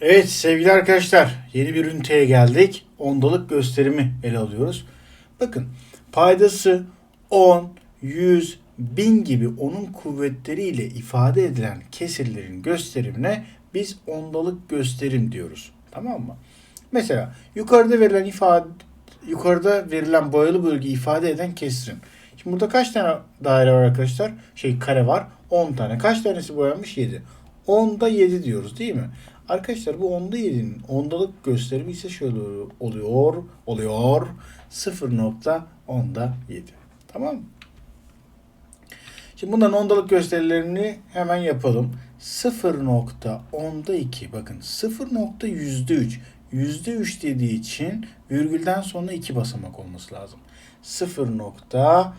Evet sevgili arkadaşlar yeni bir üniteye geldik. Ondalık gösterimi ele alıyoruz. Bakın paydası 10, 100, 1000 gibi onun kuvvetleriyle ifade edilen kesirlerin gösterimine biz ondalık gösterim diyoruz. Tamam mı? Mesela yukarıda verilen ifade yukarıda verilen boyalı bölge ifade eden kesirin. Şimdi burada kaç tane daire var arkadaşlar? Şey kare var. 10 tane. Kaç tanesi boyanmış? 7. 10'da 7 diyoruz değil mi? Arkadaşlar bu 10'da 7'nin ondalık gösterimi ise şöyle oluyor. Oluyor. 0.10'da 7. Tamam mı? Şimdi bunların ondalık gösterilerini hemen yapalım. 0.10'da 2 bakın 0.3 %3 dediği için virgülden sonra 2 basamak olması lazım. 0.24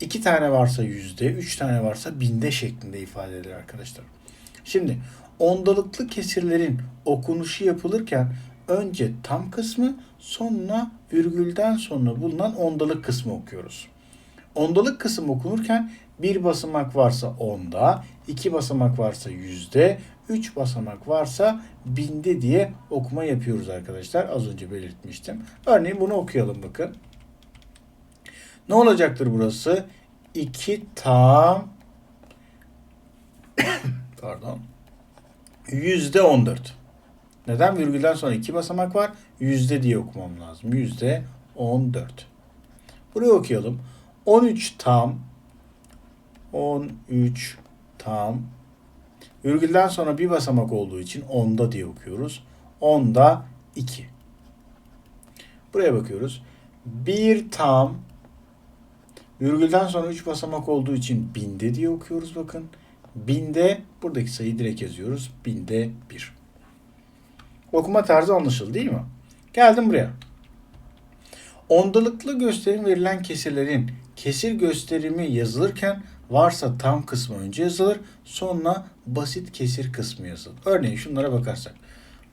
2 tane varsa yüzde, 3 tane varsa binde şeklinde ifade edilir arkadaşlar. Şimdi ondalıklı kesirlerin okunuşu yapılırken önce tam kısmı sonra virgülden sonra bulunan ondalık kısmı okuyoruz. Ondalık kısım okunurken bir basamak varsa onda, iki basamak varsa yüzde, üç basamak varsa binde diye okuma yapıyoruz arkadaşlar. Az önce belirtmiştim. Örneğin bunu okuyalım bakın. Ne olacaktır burası? 2 tam pardon yüzde 14. Neden? Virgülden sonra iki basamak var. Yüzde diye okumam lazım. Yüzde 14. Burayı okuyalım. 13 tam 13 tam virgülden sonra bir basamak olduğu için onda diye okuyoruz. Onda 2. Buraya bakıyoruz. 1 tam virgülden sonra 3 basamak olduğu için binde diye okuyoruz bakın. Binde buradaki sayıyı direkt yazıyoruz. Binde 1. Okuma tarzı anlaşıldı değil mi? Geldim buraya. Ondalıklı gösterim verilen kesirlerin kesir gösterimi yazılırken varsa tam kısmı önce yazılır, sonra basit kesir kısmı yazılır. Örneğin şunlara bakarsak.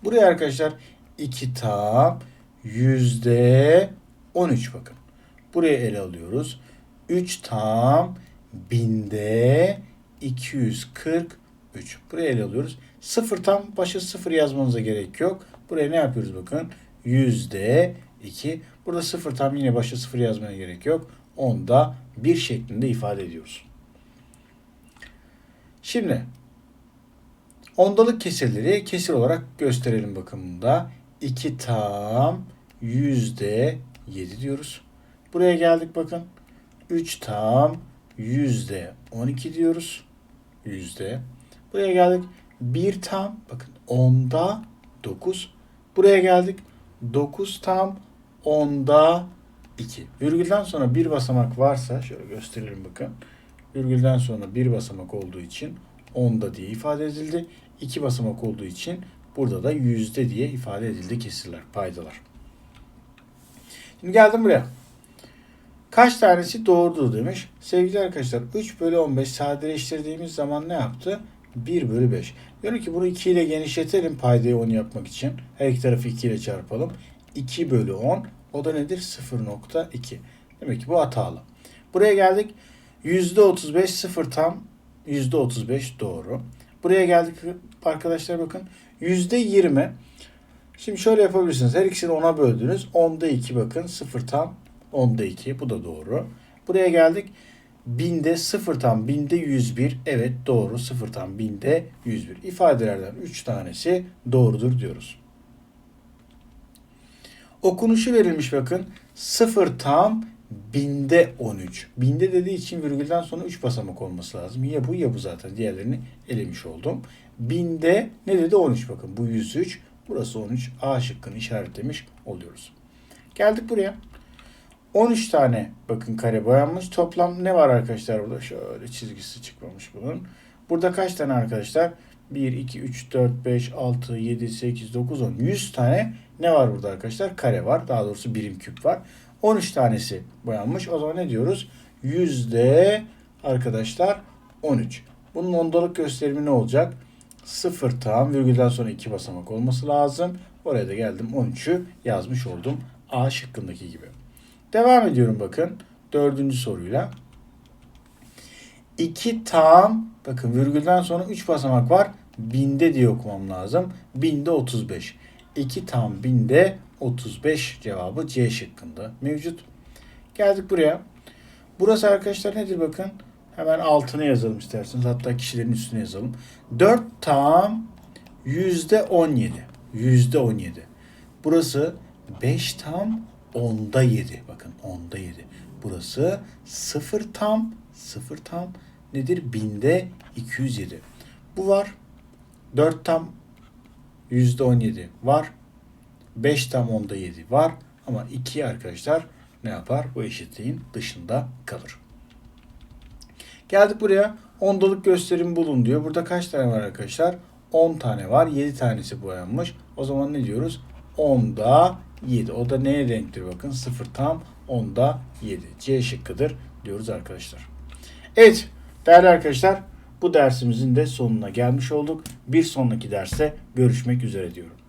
Buraya arkadaşlar 2 tam yüzde 13 bakın. Buraya ele alıyoruz. 3 tam binde 243. Buraya ele alıyoruz. 0 tam başı 0 yazmanıza gerek yok. Buraya ne yapıyoruz bakın. Yüzde 2. Burada 0 tam yine başa 0 yazmaya gerek yok. Onda 1 şeklinde ifade ediyoruz. Şimdi ondalık kesirleri kesir olarak gösterelim bakımında. 2 tam yüzde 7 diyoruz. Buraya geldik bakın. 3 tam yüzde 12 diyoruz. Yüzde. Buraya geldik. 1 tam bakın onda 9. Buraya geldik. 9 tam onda 2. Virgülden sonra bir basamak varsa şöyle gösterelim bakın. Virgülden sonra bir basamak olduğu için onda diye ifade edildi. İki basamak olduğu için burada da yüzde diye ifade edildi kesirler, paydalar. Şimdi geldim buraya. Kaç tanesi doğrudur demiş. Sevgili arkadaşlar 3 bölü 15 sadeleştirdiğimiz zaman ne yaptı? 1 bölü 5. Diyorum ki bunu 2 ile genişletelim paydayı 10 yapmak için. Her iki tarafı 2 ile çarpalım. 2 bölü 10 o da nedir? 0.2. Demek ki bu hatalı. Buraya geldik. %35 0 tam %35 doğru. Buraya geldik arkadaşlar bakın. %20 Şimdi şöyle yapabilirsiniz. Her ikisini 10'a böldünüz. 10'da 2 bakın. 0 tam 10'da 2. Bu da doğru. Buraya geldik. Binde 0 tam binde 101. Evet doğru. 0 tam binde 101. İfadelerden 3 tanesi doğrudur diyoruz. Okunuşu verilmiş bakın. 0 tam binde 13. Binde dediği için virgülden sonra 3 basamak olması lazım. Ya bu ya bu zaten. Diğerlerini elemiş oldum. Binde ne dedi? 13 bakın. Bu 103. Burası 13. A şıkkını işaretlemiş oluyoruz. Geldik buraya. 13 tane bakın kare boyanmış. Toplam ne var arkadaşlar burada? Şöyle çizgisi çıkmamış bunun. Burada kaç tane arkadaşlar? 1, 2, 3, 4, 5, 6, 7, 8, 9, 10. 100 tane ne var burada arkadaşlar? Kare var. Daha doğrusu birim küp var. 13 tanesi boyanmış. O zaman ne diyoruz? Yüzde arkadaşlar 13. Bunun ondalık gösterimi ne olacak? 0 tam virgülden sonra 2 basamak olması lazım. Oraya da geldim 13'ü yazmış oldum. A şıkkındaki gibi. Devam ediyorum bakın. Dördüncü soruyla. 2 tam bakın virgülden sonra 3 basamak var. binde diye okumam lazım. Binde 35. 2 tam binde 35 cevabı C şıkkında mevcut. Geldik buraya. Burası arkadaşlar nedir bakın. Hemen altına yazalım isterseniz. Hatta kişilerin üstüne yazalım. 4 tam yüzde 17. Yüzde 17. Burası 5 tam onda 7. Bakın onda 7. Burası 0 tam 0 tam nedir? Binde 207. Bu var. 4 tam yüzde 17 var. 5 tam onda 7 var. Ama 2 arkadaşlar ne yapar? Bu eşitliğin dışında kalır. Geldik buraya. Ondalık gösterim bulun diyor. Burada kaç tane var arkadaşlar? 10 tane var. 7 tanesi boyanmış. O zaman ne diyoruz? 10'da 7. O da neye denktir bakın? 0 tam 10'da 7. C şıkkıdır diyoruz arkadaşlar. Evet değerli arkadaşlar bu dersimizin de sonuna gelmiş olduk. Bir sonraki derste görüşmek üzere diyorum.